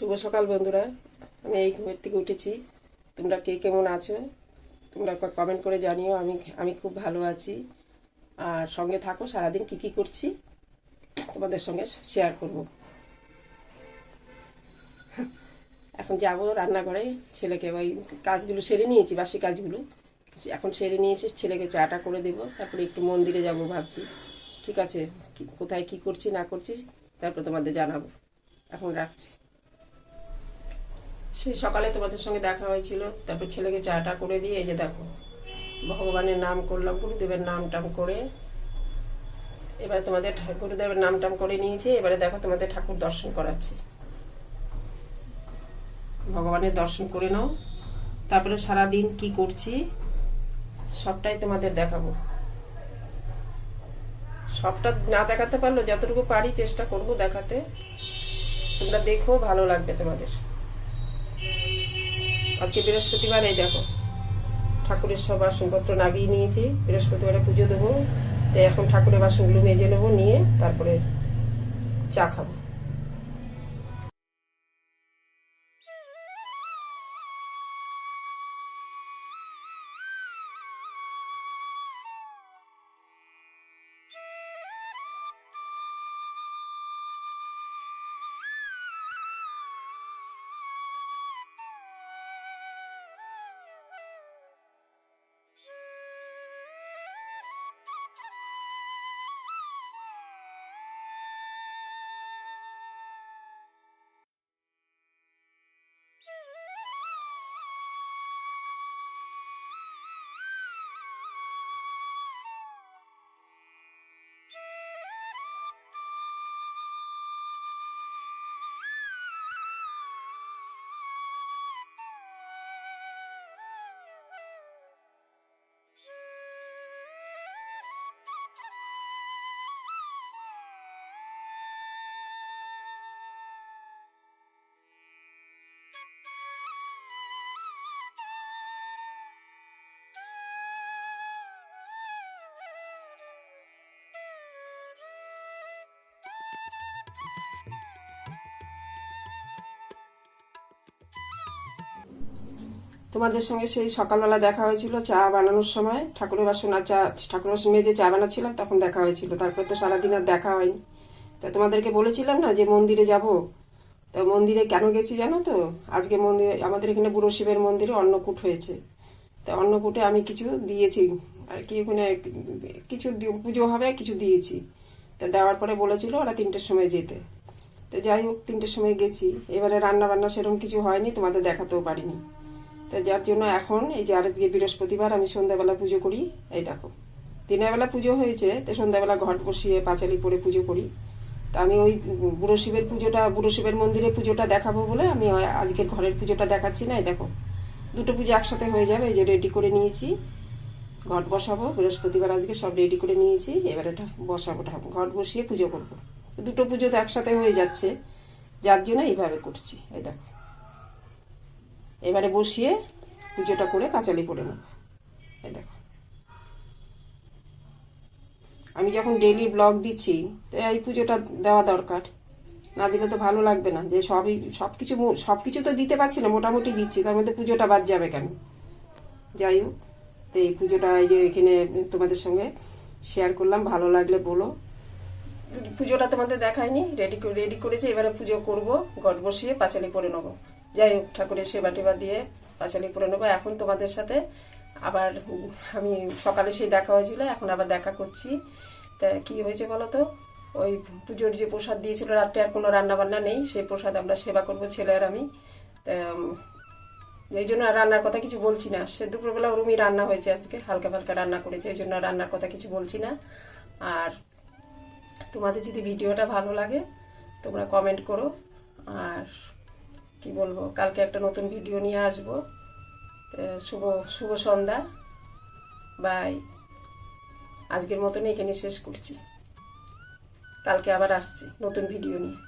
শুভ সকাল বন্ধুরা। আমি এই ঘুমের থেকে উঠেছি। তোমরা কে কেমন আছো? তোমরা কমেন্ট করে জানিও। আমি আমি খুব ভালো আছি। আর সঙ্গে থাকো, সারাদিন কি কি করছি তোমাদের সঙ্গে শেয়ার করব। এখন যাব রান্নাঘরে। ছেলেকে ওই কাজগুলো সেরে নিয়েছি, বাসি কাজগুলো। এখন সেরে নিয়েছি, ছেলেকে চাটা করে দেবো। তারপরে একটু মন্দিরে যাব ভাবছি। ঠিক আছে? কোথায় কি করছি, না করছি, তারপর তোমাদের জানাব। এখন রাখছি। সেই সকালে তোমাদের সঙ্গে দেখা হয়েছিল। তারপর ছেলেকে চাটা করে দিয়ে এই যে দেখো, ভগবানের নাম করলাম, গুরুদেবের নাম টাম করে। এবারে তোমাদের গুরুদেবের নাম টাম করে নিয়েছি, এবারে দেখো তোমাদের ঠাকুর দর্শন করাচ্ছি। ভগবানের দর্শন করে নাও। তারপরে সারা দিন কি করছি, সবটাই তোমাদের দেখাবো। সবটা না দেখাতে পারল যতটুকু পারি চেষ্টা করব দেখাতে। তোমরা দেখো, ভালো লাগবে তোমাদের। আজকে বৃহস্পতিবার, এই দেখো, ঠাকুরের সব বাসনপত্র নাবিয়ে নিয়েছি। বৃহস্পতিবারে পুজো দেবো। তো এখন ঠাকুরের বাসনগুলো মেজে নেব, নিয়ে তারপরে চা খাব। তোমাদের সঙ্গে সেই সকালবেলা দেখা হয়েছিল চা বানানোর সময়। ঠাকুরের বাসন চা, ঠাকুরের বাসন মেজে চা বানাচ্ছিলাম, তখন দেখা হয়েছিল। তারপর তো সারাদিন আর দেখা হয়নি। তা তোমাদেরকে বলেছিলাম না যে মন্দিরে যাব? তো মন্দিরে কেন গেছি জানো তো? আজকে মন্দিরে, আমাদের এখানে বুড়ো শিবের মন্দিরে অন্নকূট হয়েছে। তা অন্নকূটে আমি কিছু দিয়েছি। আর কি ওখানে কিছু পুজো হবে, কিছু দিয়েছি। তা দেওয়ার পরে বলেছিল ওরা তিনটের সময় যেতে। তো যাই হোক, তিনটের সময় গেছি। এবারে রান্না বান্না সেরকম কিছু হয়নি, তোমাদের দেখাতেও পারিনি। তা যার জন্য এখন এই যে আজকে বৃহস্পতিবার আমি সন্ধ্যাবেলা পুজো করি, এই দেখো। দিনের বেলা পুজো হয়েছে, তো সন্ধ্যাবেলা ঘট বসিয়ে পাঁচালি পরে পুজো করি। তা আমি ওই বুড়ো শিবের পুজোটা, বুড়ো শিবের মন্দিরে পুজোটা দেখাবো বলে আমি আজকের ঘরের পুজোটা দেখাচ্ছি না, এই দেখো। দুটো পুজো একসাথে হয়ে যাবে, এই যে রেডি করে নিয়েছি। ঘট বসাবো, বৃহস্পতিবার আজকে সব রেডি করে নিয়েছি, এবার এটা বসাবো ঘট বসিয়ে পুজো করব। দুটো পুজো তো একসাথে হয়ে যাচ্ছে, যার জন্য এইভাবে করছি, এই দেখো। এবারে বসিয়ে পুজোটা করে পাঁচালি পরে নেব। এই দেখো। আমি যখন ডেইলি ব্লগ দিচ্ছি, তো এই পুজোটা দেওয়া দরকার। না দিলে তো ভালো লাগবে না, যে সবই সব কিছু সব কিছু তো দিতে পারছি না, মোটামুটি দিচ্ছি, তার মধ্যে পুজোটা বাদ যাবে কেন? যাই হোক, তো এই পুজোটা এই যে এখানে তোমাদের সঙ্গে শেয়ার করলাম, ভালো লাগলে বলো। পুজোটা তোমাদের দেখায়নি রেডি রেডি করেছি, এবারে পুজো করব, ঘট বসিয়ে পাঁচালি পরে নেব। যাই হোক, ঠাকুরের সেবা টেবা দিয়ে পাঁচালি পরে নেব এখন তোমাদের সাথে আবার আমি সকালে সেই দেখা হয়েছিল, এখন আবার দেখা করছি। তা কি হয়েছে বলো তো? ওই পুজোর যে প্রসাদ দিয়েছিল, রাত্রে আর কোনো রান্না বান্না নেই, সেই প্রসাদ আমরা সেবা করব ছেলে আর আমি। তা এই জন্য আর রান্নার কথা কিছু বলছি না। সে দুপুরবেলা ওরমই রান্না হয়েছে আজকে, হালকা ফালকা রান্না করেছে, এই জন্য রান্নার কথা কিছু বলছি না। আর তোমাদের যদি ভিডিওটা ভালো লাগে, তোমরা কমেন্ট করো। আর কি বলব, কালকে একটা নতুন ভিডিও নিয়ে আসব। শুভ শুভ সন্ধ্যা। বাই আজকের মতন এখানে শেষ করছি। কালকে আবার আসছি নতুন ভিডিও নিয়ে।